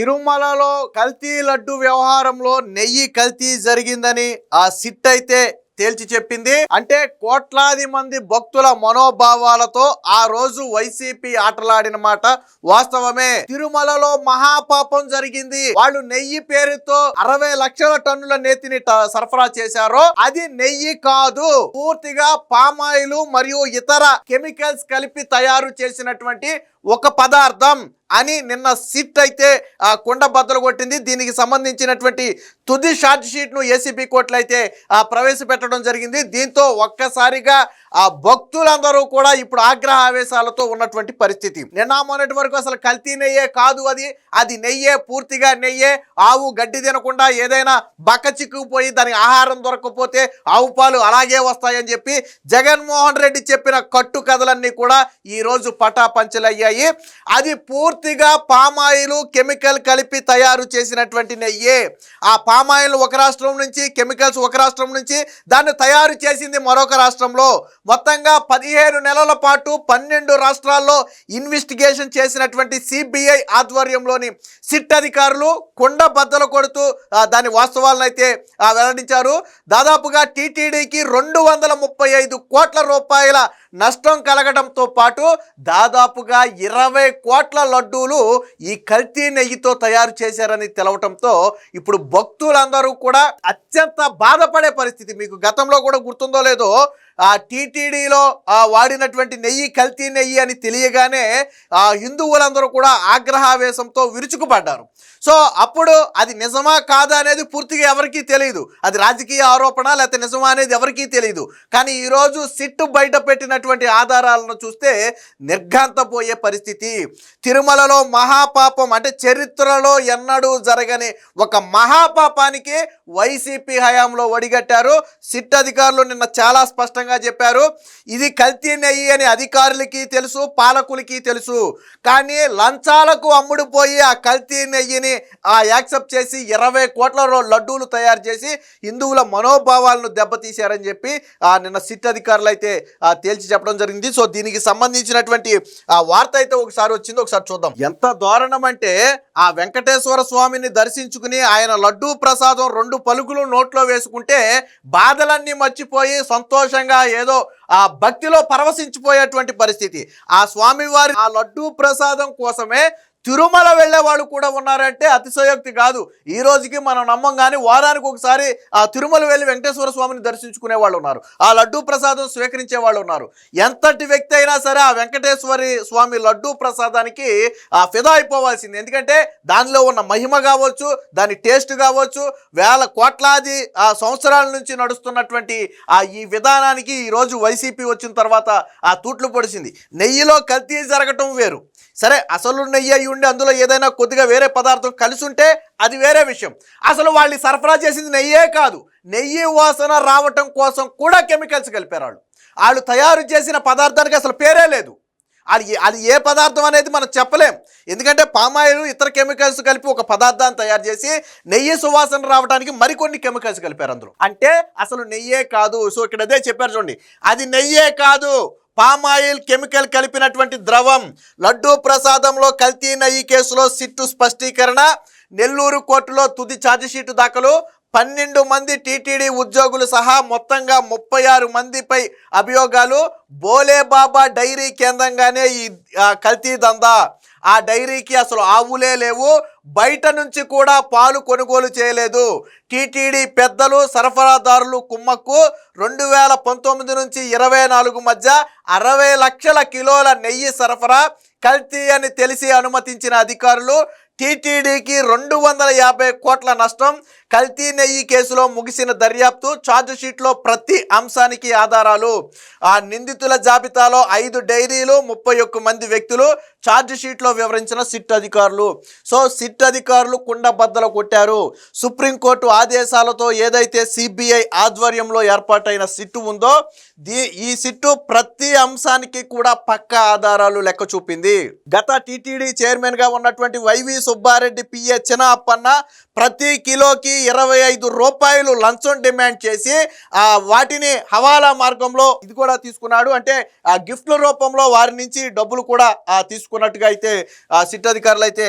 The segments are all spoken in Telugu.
తిరుమలలో కల్తీ లడ్డు వ్యవహారంలో నెయ్యి కల్తీ జరిగిందని ఆ సిట్ అయితే తేల్చి చెప్పింది. అంటే కోట్లాది మంది భక్తుల మనోభావాలతో ఆ రోజు వైసీపీ ఆటలాడిన మాట వాస్తవమే. తిరుమలలో మహాపాపం జరిగింది. వాళ్ళు నెయ్యి పేరుతో అరవై లక్షల టన్నుల నేతిని సరఫరా చేశారు. అది నెయ్యి కాదు పూర్తిగా పామాయిల్ మరియు ఇతర కెమికల్స్ కలిపి తయారు చేసినటువంటి ఒక పదార్థం. అని నిన్న సిట్ అయితే కొండ బద్దలు కొట్టింది. దీనికి సంబంధించినటువంటి తుది షార్ట్ షీట్ను ఏసీబీ కోర్టులు అయితే ప్రవేశపెట్టడం జరిగింది. దీంతో ఒక్కసారిగా ఆ భక్తులందరూ కూడా ఇప్పుడు ఆగ్రహ ఆవేశాలతో ఉన్నటువంటి పరిస్థితి. నిన్న మొన్నటి వరకు అసలు కల్తీ నెయ్యే కాదు అది. అది నెయ్యే పూర్తిగా నెయ్యే ఆవు గడ్డి తినకుండా ఏదైనా బక్క చిక్కుకుపోయి దానికి ఆహారం దొరకకపోతే ఆవు పాలు అలాగే వస్తాయని చెప్పి జగన్మోహన్ రెడ్డి చెప్పిన కట్టు కథలన్నీ కూడా ఈరోజు పటాపంచలయ్యాయి. అది పూర్తి పూర్తిగా పామాయిల్ కెమికల్ కలిపి తయారు చేసినటువంటి నెయ్యే. ఆ పామాయిల్ ఒక రాష్ట్రం నుంచి కెమికల్స్ ఒక రాష్ట్రం నుంచి దాన్ని తయారు చేసింది మరొక రాష్ట్రంలో. మొత్తంగా పదిహేను నెలల పాటు పన్నెండు రాష్ట్రాల్లో ఇన్వెస్టిగేషన్ చేసినటువంటి సిబిఐ ఆధ్వర్యంలోని సిట్ అధికారులు కొండ బద్దలు కొడుతూ దాని వాస్తవాలను అయితే వెల్లడించారు. దాదాపుగా టీటీడీకి రెండు వందల ముప్పై ఐదు కోట్ల రూపాయల నష్టం కలగడంతో పాటు దాదాపుగా ఇరవై కోట్ల లడ్డూలు ఈ కల్తీ నెయ్యితో తయారు చేశారని తెలవటంతో ఇప్పుడు భక్తులందరూ కూడా అత్యంత బాధపడే పరిస్థితి. మీకు గతంలో కూడా గుర్తుందో లేదో ఆ టీటీడీలో వాడినటువంటి నెయ్యి కల్తీ నెయ్యి అని తెలియగానే ఆ హిందువులందరూ కూడా ఆగ్రహావేశంతో విరుచుకుపడ్డారు. సో అప్పుడు అది నిజమా కాదా అనేది పూర్తిగా ఎవరికీ తెలియదు అది రాజకీయ ఆరోపణ లేకపోతే నిజమా అనేది ఎవరికీ తెలియదు కానీ ఈరోజు సిట్టు బయట పెట్టినటువంటి ఆధారాలను చూస్తే నిర్ఘాంతపోయే పరిస్థితి. తిరుమలలో మహాపాపం అంటే చరిత్రలో ఎన్నడూ జరగని ఒక మహాపాపానికి వైసీపీ హయాంలో ఒడిగట్టారు. సిట్ అధికారులు నిన్న చాలా స్పష్టంగా చెప్పారు. ఇది కల్తీ నెయ్యి అని అధికారులకి తెలుసు పాలకులకి తెలుసు. కానీ లంచాలకు అమ్ముడుపోయి ఆ కల్తీ నెయ్యిని ఆ యాక్సెప్ట్ చేసి ఇరవై కోట్ల లడ్డూలు తయారు చేసి హిందువుల మనోభావాలను దెబ్బతీశారని చెప్పి నిన్న సిట్ అధికారులు అయితే తేల్చి చెప్పడం జరిగింది. సో దీనికి సంబంధించినటువంటి ఆ వార్త అయితే ఒకసారి వచ్చింది. ఒకసారి చూద్దాం. ఎంత దారుణం అంటే ఆ వెంకటేశ్వర స్వామిని దర్శించుకుని ఆయన లడ్డూ ప్రసాదం రెండు పలుకులు నోట్లో వేసుకుంటే బాధలన్నీ మర్చిపోయి సంతోషంగా ఏదో ఆ భక్తిలో పరవశించిపోయేటువంటి పరిస్థితి. ఆ స్వామివారి ఆ లడ్డూ ప్రసాదం కోసమే తిరుమల వెళ్ళే వాళ్ళు కూడా ఉన్నారంటే అతిశయోక్తి కాదు. ఈ రోజుకి మనం నమ్మం కానీ వారానికి ఒకసారి ఆ తిరుమల వెళ్ళి వెంకటేశ్వర స్వామిని దర్శించుకునే వాళ్ళు ఉన్నారు. ఆ లడ్డూ ప్రసాదం స్వీకరించే వాళ్ళు ఉన్నారు. ఎంతటి వ్యక్తి అయినా సరే ఆ వెంకటేశ్వరి స్వామి లడ్డూ ప్రసాదానికి ఆ ఫిదా అయిపోవాల్సింది. ఎందుకంటే దానిలో ఉన్న మహిమ కావచ్చు దాని టేస్ట్ కావచ్చు వేల కోట్లాది ఆ సంవత్సరాల నుంచి నడుస్తున్నటువంటి ఆ ఈ విధానానికి ఈరోజు వైసీపీ వచ్చిన తర్వాత ఆ తూట్లు పొడిచింది. నెయ్యిలో కల్తీ జరగటం వేరు. సరే అసలు నెయ్యి అయి ఉండి అందులో ఏదైనా కొద్దిగా వేరే పదార్థం కలిసి ఉంటే అది వేరే విషయం. అసలు వాళ్ళు సరఫరా చేసింది నెయ్యే కాదు. నెయ్యి వాసన రావటం కోసం కూడా కెమికల్స్ కలిపారు వాళ్ళు. వాళ్ళు తయారు చేసిన పదార్థానికి అసలు పేరే లేదు. అది అది ఏ పదార్థం అనేది మనం చెప్పలేం. ఎందుకంటే పామాయిల్ ఇతర కెమికల్స్ కలిపి ఒక పదార్థాన్ని తయారు చేసి నెయ్యి సువాసన రావడానికి మరికొన్ని కెమికల్స్ కలిపారు అందులో. అంటే అసలు నెయ్యే కాదు. సో ఇక్కడ అదే చెప్పారు చూడండి. అది నెయ్యే కాదు. పామాయిల్ కెమికల్ కలిపినటువంటి ద్రవం లడ్డూ ప్రసాదంలో కల్తీ ఈ కేసులో సిట్టు స్పష్టీకరణ. నెల్లూరు కోర్టులో తుది ఛార్జిషీటు దాఖలు. పన్నెండు మంది టీటీడీ ఉద్యోగులు సహా మొత్తంగా ముప్పై ఆరు మందిపై అభియోగాలు. బోలేబాబా డైరీ కేంద్రంగానే ఈ కల్తీ దందా. ఆ డైరీకి అసలు ఆవులే లేవు బయట నుంచి కూడా పాలు కొనుగోలు చేయలేదు. టీటీడీ పెద్దలు సరఫరాదారులు కుమ్మక్కు రెండు వేల పంతొమ్మిది నుంచి ఇరవై నాలుగు మధ్య అరవై లక్షల కిలోల నెయ్యి సరఫరా కల్తీ అని తెలిసి అనుమతించిన అధికారులు టీటీడీకి రెండు వందల యాభై కోట్ల నష్టం కల్తీ నెయ్యి కేసులో ముగిసిన దర్యాప్తు ఛార్జ్షీట్లో ప్రతి అంశానికి ఆధారాలు. ఆ నిందితుల జాబితాలో ఐదు డైరీలు ముప్పై ఒక్క మంది వ్యక్తులు ఛార్జ్షీట్లో వివరించిన సిట్ అధికారులు. సో సిట్ అధికారులు కుండబద్దలు కొట్టారు. సుప్రీంకోర్టు ఆదేశాలతో ఏదైతే సిబిఐ ఆధ్వర్యంలో ఏర్పాటైన సిట్టు ఉందో దీ ఈ సిట్టు ప్రతి అంశానికి కూడా పక్క ఆధారాలు లెక్క చూపింది. గత టీటీడీ చైర్మన్గా ఉన్నటువంటి వైవి సుబ్బారెడ్డి పిఏ చిన్న అప్పన్న ప్రతి కిలోకి ఇరవై ఐదు రూపాయలు లంచం డిమాండ్ చేసి ఆ వాటిని హవాలా మార్గంలో ఇది కూడా తీసుకున్నాడు. అంటే ఆ గిఫ్ట్ల రూపంలో వారి నుంచి డబ్బులు కూడా తీసుకున్నట్టుగా అయితే సిట్ అధికారులు అయితే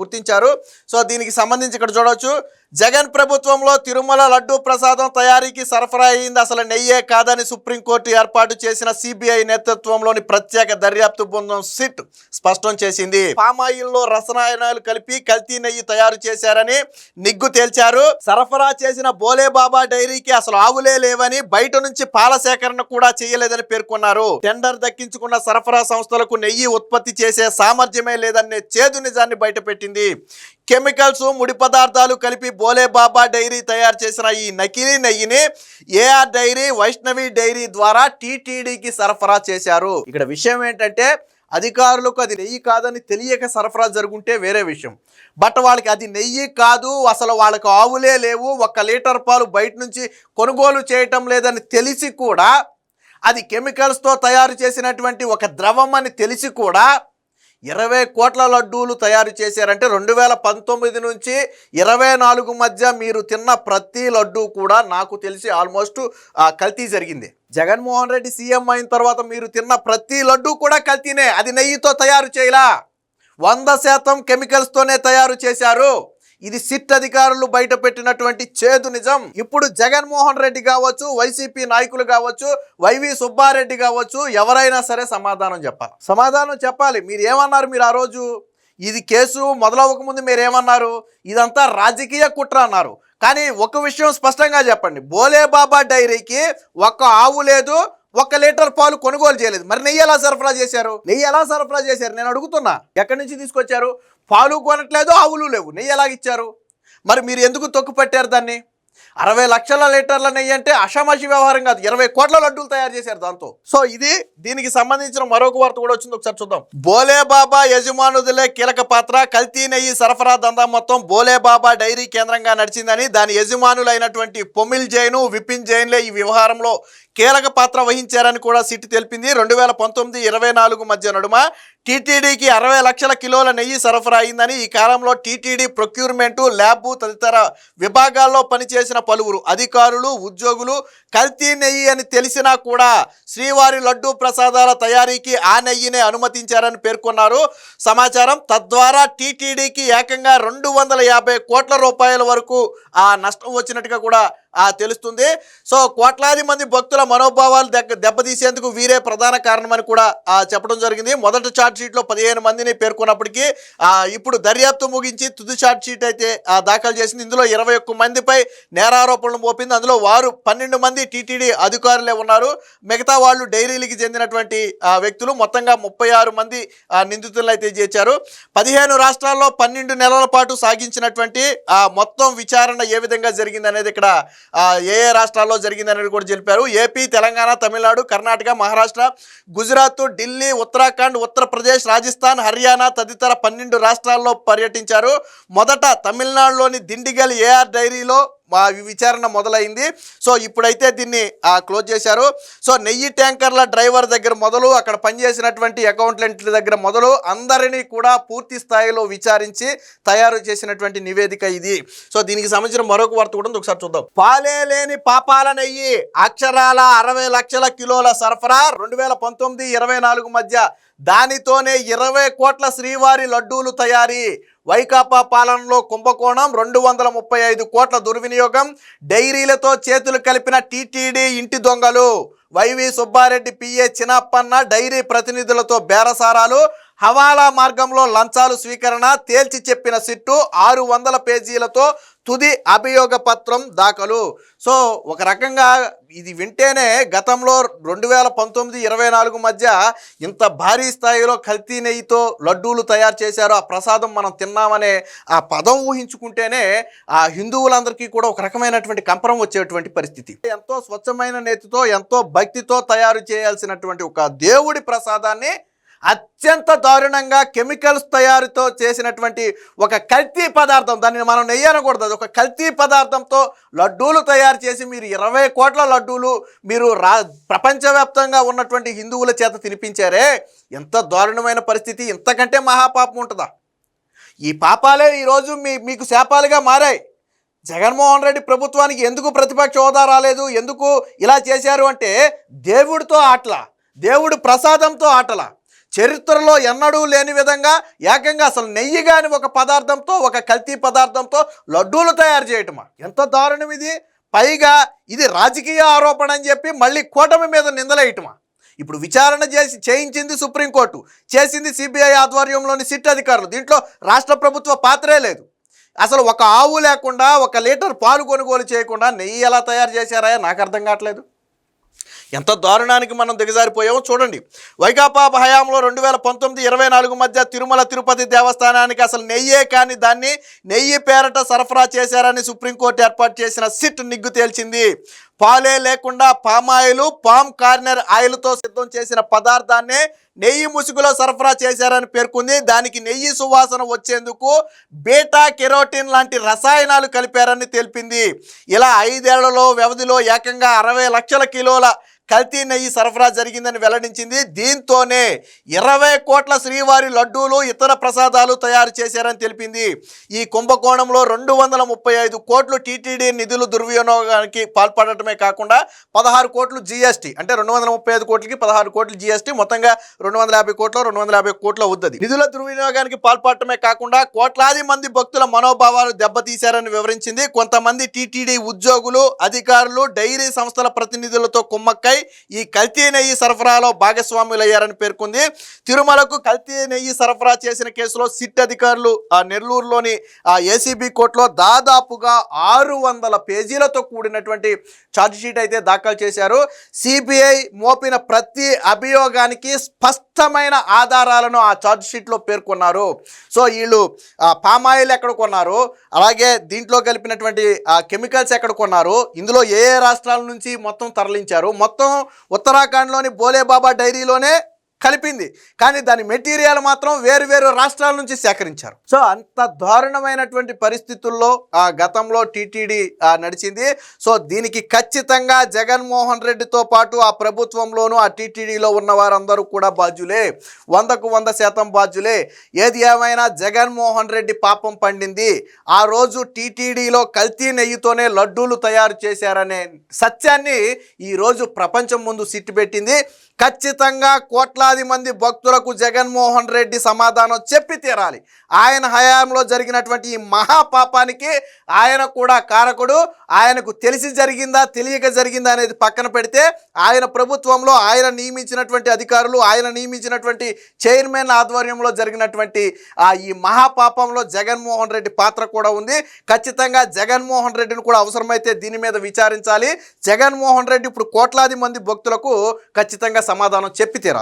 గుర్తించారు. సో దీనికి సంబంధించి ఇక్కడ చూడవచ్చు. జగన్ ప్రభుత్వంలో తిరుమల లడ్డూ ప్రసాదం తయారీకి సరఫరా అయింది అసలు నెయ్యే కాదని సుప్రీంకోర్టు ఏర్పాటు చేసిన సిబిఐ నేతృత్వంలోని ప్రత్యేక దర్యాప్తు బృందం సిట్ స్పష్టం చేసింది. పామాయిల్లో రసాయనాలు కలిపి కల్తీ నెయ్యి తయారు చేశారని నిగ్గు తేల్చారు. సరఫరా చేసిన బోలేబాబా డైరీకి అసలు ఆవులే లేవని బయట నుంచి పాల సేకరణ కూడా చేయలేదని పేర్కొన్నారు. టెండర్ దక్కించుకున్న సరఫరా సంస్థలకు నెయ్యి ఉత్పత్తి చేసే సామర్థ్యమే లేదనే చేదు నిజాన్ని బయటపెట్టింది. కెమికల్స్ ముడి పదార్థాలు కలిపి బోలే బాబా డైరీ తయారు చేసిన ఈ నకిలీ నెయ్యిని ఏఆర్ డైరీ వైష్ణవి డైరీ ద్వారా టీటీడీకి సరఫరా చేశారు. ఇక్కడ విషయం ఏంటంటే అధికారులకు అది నెయ్యి కాదని తెలియక సరఫరా జరుగుంటే వేరే విషయం. బట్ వాళ్ళకి అది నెయ్యి కాదు అసలు వాళ్ళకి ఆవులే లేవు ఒక్క లీటర్ పాలు బయట నుంచి కొనుగోలు చేయటం లేదని తెలిసి కూడా అది కెమికల్స్తో తయారు చేసినటువంటి ఒక ద్రవం అని తెలిసి కూడా ఇరవై కోట్ల లడ్డూలు తయారు చేశారంటే రెండు వేల పంతొమ్మిది నుంచి ఇరవై నాలుగు మధ్య మీరు తిన్న ప్రతి లడ్డూ కూడా నాకు తెలిసి ఆల్మోస్ట్ కల్తీ జరిగింది. జగన్మోహన్ రెడ్డి సీఎం అయిన తర్వాత మీరు తిన్న ప్రతి లడ్డూ కూడా కల్తీనే. అది నెయ్యితో తయారు చేయలా. వంద శాతం కెమికల్స్తోనే తయారు చేశారు. ఇది సిట్ అధికారులు బయట పెట్టినటువంటి చేదు నిజం. ఇప్పుడు జగన్మోహన్ రెడ్డి కావచ్చు వైసీపీ నాయకులు కావచ్చు వైవి సుబ్బారెడ్డి కావచ్చు ఎవరైనా సరే సమాధానం చెప్పాలి. సమాధానం చెప్పాలి. మీరు ఏమన్నారు మీరు ఆ రోజు? ఇది కేసు మొదలవ్వకముందు మీరు ఏమన్నారు? ఇదంతా రాజకీయ కుట్ర అన్నారు. కానీ ఒక విషయం స్పష్టంగా చెప్పండి. బోలేబాబా డైరీకి ఒక్క ఆవు లేదు ఒక్క లీటర్ పాలు కొనుగోలు చేయలేదు. మరి నెయ్యి ఎలా సరఫరా చేశారు? నెయ్యి ఎలా సరఫరా చేశారు? నేను అడుగుతున్నా. ఎక్కడి నుంచి తీసుకొచ్చారు? పాలు కొనట్లేదు ఆవులు లేవు. నెయ్యి ఎలాగిచ్చారు మరి మీరు ఎందుకు తొక్కుపెట్టారు దాన్ని? అరవై లక్షల లీటర్ల నెయ్యి అంటే అషామాషి వ్యవహారం కాదు. ఇరవై కోట్ల లడ్డూలు తయారు చేశారు దాంతో. సో ఇది దీనికి సంబంధించిన మరొక వార్త కూడా వచ్చింది. ఒకసారి చూద్దాం. బోలే బాబా యజమానుదులే కీలక పాత్ర. కల్తీ నెయ్యి సరఫరా దందా మొత్తం బోలే బాబా డైరీ కేంద్రంగా నడిచిందని దాని యజమానులైనటువంటి పొమిల్ జైను విపిన్ జైన్లే ఈ వ్యవహారంలో కీలక పాత్ర వహించారని కూడా సిట్ తెలిపింది. రెండు వేల పంతొమ్మిది ఇరవై నాలుగు మధ్య నడుమ టీటీడీకి అరవై లక్షల కిలోల నెయ్యి సరఫరా అయిందని ఈ కాలంలో టీటీడీ ప్రొక్యూర్మెంటు ల్యాబ్ తదితర విభాగాల్లో పనిచేసిన పలువురు అధికారులు ఉద్యోగులు కల్తీ నెయ్యి అని తెలిసినా కూడా శ్రీవారి లడ్డూ ప్రసాదాల తయారీకి ఆ నెయ్యినే అనుమతించారని పేర్కొన్నారు. సమాచారం తద్వారా టీటీడీకి ఏకంగా రెండు వందల యాభై కోట్ల రూపాయల వరకు ఆ నష్టం వచ్చినట్టుగా కూడా తెలుస్తుంది. సో కోట్లాది మంది భక్తుల మనోభావాలు దెగ్గ దెబ్బతీసేందుకు వీరే ప్రధాన కారణమని కూడా చెప్పడం జరిగింది. మొదటి ఛార్జ్ షీట్లో పదిహేను మందిని పేర్కొన్నప్పటికీ ఇప్పుడు దర్యాప్తు ముగించి తుది ఛార్జ్ షీట్ అయితే దాఖలు చేసింది. ఇందులో ఇరవై ఒక్క మందిపై నేరారోపణలు మోపింది. అందులో వారు పన్నెండు మంది టీటీడీ అధికారులే ఉన్నారు. మిగతా వాళ్ళు డైరీలకి చెందినటువంటి వ్యక్తులు మొత్తంగా ముప్పై ఆరు మంది ఆ, నిందితులను అయితే చేర్చారు. పదిహేను రాష్ట్రాల్లో పన్నెండు నెలల పాటు సాగించినటువంటి మొత్తం విచారణ ఏ విధంగా జరిగింది అనేది ఇక్కడ ఏ ఏ రాష్ట్రాల్లో జరిగింది అనేది కూడా తెలిపారు ఏపీ తెలంగాణ తమిళనాడు కర్ణాటక మహారాష్ట్ర గుజరాత్ ఢిల్లీ ఉత్తరాఖండ్ ఉత్తరప్రదేశ్ రాజస్థాన్ హర్యానా తదితర పన్నెండు రాష్ట్రాల్లో పర్యటించారు. మొదట తమిళనాడులోని దిండిగల్ ఏఆర్ డైరీలో విచారణ మొదలైంది. సో ఇప్పుడైతే దీన్ని ఆ, క్లోజ్ చేశారు. సో నెయ్యి ట్యాంకర్ల డ్రైవర్ దగ్గర మొదలు అక్కడ పనిచేసినటువంటి అకౌంటెంట్ల దగ్గర మొదలు అందరినీ కూడా పూర్తి స్థాయిలో విచారించి తయారు చేసినటువంటి నివేదిక ఇది. సో దీనికి సంబంధించిన మరొక వార్త కూడా ఒకసారి చూద్దాం. పాలే లేని పాపాల నెయ్యి అక్షరాల అరవై లక్షల కిలోల సరఫరా రెండు వేల పంతొమ్మిది ఇరవై నాలుగు మధ్య దానితోనే ఇరవై కోట్ల శ్రీవారి లడ్డూలు తయారీ. వైకాపా పాలనలో కుంభకోణం రెండు వందల ముప్పై ఐదు కోట్ల దుర్వినియోగం డైరీలతో చేతులు కలిపిన టీటీడీ ఇంటి దొంగలు. YV Subba Reddy PA Chinnappanna diary ప్రతినిధులతో బేరసారాలు హవాలా మార్గంలో లంచాలు స్వీకరణ తేల్చి చెప్పిన సిట్టు ఆరు వందల పేజీలతో తుది అభియోగ పత్రం దాఖలు. సో ఒక రకంగా ఇది వింటేనే గతంలో రెండు వేల పంతొమ్మిది ఇరవై నాలుగు మధ్య ఇంత భారీ స్థాయిలో కల్తీ నెయ్యితో లడ్డూలు తయారు చేశారు. ఆ ప్రసాదం మనం తిన్నామనే ఆ పదం ఊహించుకుంటేనే ఆ హిందువులందరికీ కూడా ఒక రకమైనటువంటి కంపరం వచ్చేటువంటి పరిస్థితి. ఎంతో స్వచ్ఛమైన నేతితో ఎంతో భక్తితో తయారు చేయాల్సినటువంటి ఒక దేవుడి ప్రసాదాన్ని అత్యంత దారుణంగా కెమికల్స్ తయారుతో చేసినటువంటి ఒక కల్తీ పదార్థం. దానిని మనం నెయ్యి అనకూడదు అది ఒక కల్తీ పదార్థంతో లడ్డూలు తయారు చేసి మీరు ఇరవై కోట్ల లడ్డూలు మీరు రా ప్రపంచవ్యాప్తంగా ఉన్నటువంటి హిందువుల చేత తినిపించారే? ఎంత దారుణమైన పరిస్థితి. ఇంతకంటే మహాపాపం ఉంటుందా? ఈ పాపాలే ఈరోజు మీ మీకు శాపాలుగా మారాయి. జగన్మోహన్ రెడ్డి ప్రభుత్వానికి ఎందుకు ప్రతిపక్ష హోదా రాలేదు? ఎందుకు ఇలా చేశారు అంటే దేవుడితో ఆటల. దేవుడు ప్రసాదంతో ఆటల. చరిత్రలో ఎన్నడూ లేని విధంగా ఏకంగా అసలు నెయ్యి కాని ఒక పదార్థంతో ఒక కల్తీ పదార్థంతో లడ్డూలు తయారు చేయటమా? ఎంత దారుణం ఇది? పైగా ఇది రాజకీయ ఆరోపణ అని చెప్పి మళ్ళీ కూటమి మీద నిందలేయటమా? ఇప్పుడు విచారణ చేసి చేయించింది సుప్రీంకోర్టు. చేసింది సిబిఐ ఆధ్వర్యంలోని సిట్ అధికారులు. దీంట్లో రాష్ట్ర ప్రభుత్వ పాత్రే లేదు. అసలు ఒక ఆవు లేకుండా ఒక లీటర్ పాలు కొనుగోలు చేయకుండా నెయ్యి ఎలా తయారు చేశారా నాకు అర్థం కావట్లేదు. ఎంత దారుణానికి మనం దిగజారిపోయామో చూడండి. వైకాపా హయాంలో రెండు వేల పంతొమ్మిది ఇరవై నాలుగు మధ్య తిరుమల తిరుపతి దేవస్థానానికి అసలు నెయ్యే కానీ దాన్ని నెయ్యి పేరట సరఫరా చేశారని సుప్రీంకోర్టు ఏర్పాటు చేసిన సిట్ నిగ్గు తేల్చింది. పాలే లేకుండా పామాయిల్ పామ్ కార్నర్ ఆయిల్తో సిద్ధం చేసిన పదార్థాన్నే నెయ్యి ముసుగులో సరఫరా చేశారని పేర్కొంది. దానికి నెయ్యి సువాసన వచ్చేందుకు బీటా కెరోటిన్ లాంటి రసాయనాలు కలిపారని తెలిపింది. ఇలా ఐదేళ్ళలో వ్యవధిలో ఏకంగా అరవై లక్షల కిలోల కల్తీ నెయ్యి సరఫరా జరిగిందని వెల్లడించింది. దీంతోనే ఇరవై కోట్ల శ్రీవారి లడ్డూలు ఇతర ప్రసాదాలు తయారు చేశారని తెలిపింది. ఈ కుంభకోణంలో రెండు వందల ముప్పై ఐదు కోట్లు టీటీడీ నిధులు దుర్వినియోగానికి పాల్పడటమే కాకుండా పదహారు కోట్లు జీఎస్టీ అంటే రెండు వందల ముప్పై ఐదు కోట్లకి పదహారు కోట్లు జీఎస్టీ మొత్తంగా రెండు వందల యాభై కోట్లు రెండు వందల యాభై కోట్లు అవుతుంది నిధుల దుర్వినియోగానికి పాల్పడటమే కాకుండా కోట్లాది మంది భక్తుల మనోభావాలు దెబ్బతీశారని వివరించింది. కొంతమంది టీటీడీ ఉద్యోగులు అధికారులు డైరీ సంస్థల ప్రతినిధులతో కుమ్మక్కై ఈ కల్తీ నెయ్యి సరఫరాలో భాగస్వాములయ్యారని పేర్కొంది. తిరుమలకు కల్తీ నెయ్యి సరఫరా చేసిన కేసులో సిట్ అధికారులు నెల్లూరులోని ఆ ఏసీబీ కోర్టులో దాదాపుగా ఆరు వందల పేజీలతో కూడినటువంటి ఛార్జ్షీట్ అయితే దాఖలు చేశారు. సిబిఐ మోపిన ప్రతి అభియోగానికి స్పష్టమైన ఆధారాలను ఆ ఛార్జ్షీట్లో పేర్కొన్నారు. సో వీళ్ళు పామాయిల్ ఎక్కడ కొన్నారు? అలాగే దీంట్లో కలిపినటువంటి కెమికల్స్ ఎక్కడ కొన్నారు? ఇందులో ఏ ఏ రాష్ట్రాల నుంచి మొత్తం తరలించారు? మొత్తం ఉత్తరాఖండ్లోని భోలేబాబా డైరీలోనే కలిపింది. కానీ దాని మెటీరియల్ మాత్రం వేరు వేరు రాష్ట్రాల నుంచి సేకరించారు. సో అంత దారుణమైనటువంటి పరిస్థితుల్లో ఆ గతంలో టీటీడీ నడిచింది. సో దీనికి ఖచ్చితంగా జగన్మోహన్ రెడ్డితో పాటు ఆ ప్రభుత్వంలోనూ ఆ టీటీడీలో ఉన్న వారందరూ కూడా బాధ్యులే. వందకు వంద శాతం బాధ్యులే. ఏది ఏమైనా జగన్మోహన్ రెడ్డి పాపం పండింది. ఆ రోజు టీటీడీలో కల్తీ నెయ్యితోనే లడ్డూలు తయారు చేశారనే సత్యాన్ని ఈరోజు ప్రపంచం ముందు సిట్టు పెట్టింది. ఖచ్చితంగా కోట్ల కోట్లాది మంది భక్తులకు జగన్మోహన్ రెడ్డి సమాధానం చెప్పి తీరాలి. ఆయన హయాంలో జరిగినటువంటి ఈ మహాపాపానికి ఆయన కూడా కారకుడు. ఆయనకు తెలిసి జరిగిందా తెలియక జరిగిందా అనేది పక్కన పెడితే ఆయన ప్రభుత్వంలో ఆయన నియమించినటువంటి అధికారులు ఆయన నియమించినటువంటి చైర్మన్ ఆధ్వర్యంలో జరిగినటువంటి ఈ మహాపాపంలో జగన్మోహన్ రెడ్డి పాత్ర కూడా ఉంది. ఖచ్చితంగా జగన్మోహన్ రెడ్డిని కూడా అవసరమైతే దీని మీద విచారించాలి. జగన్మోహన్ రెడ్డి ఇప్పుడు కోట్లాది మంది భక్తులకు ఖచ్చితంగా సమాధానం చెప్పి తీరాలి.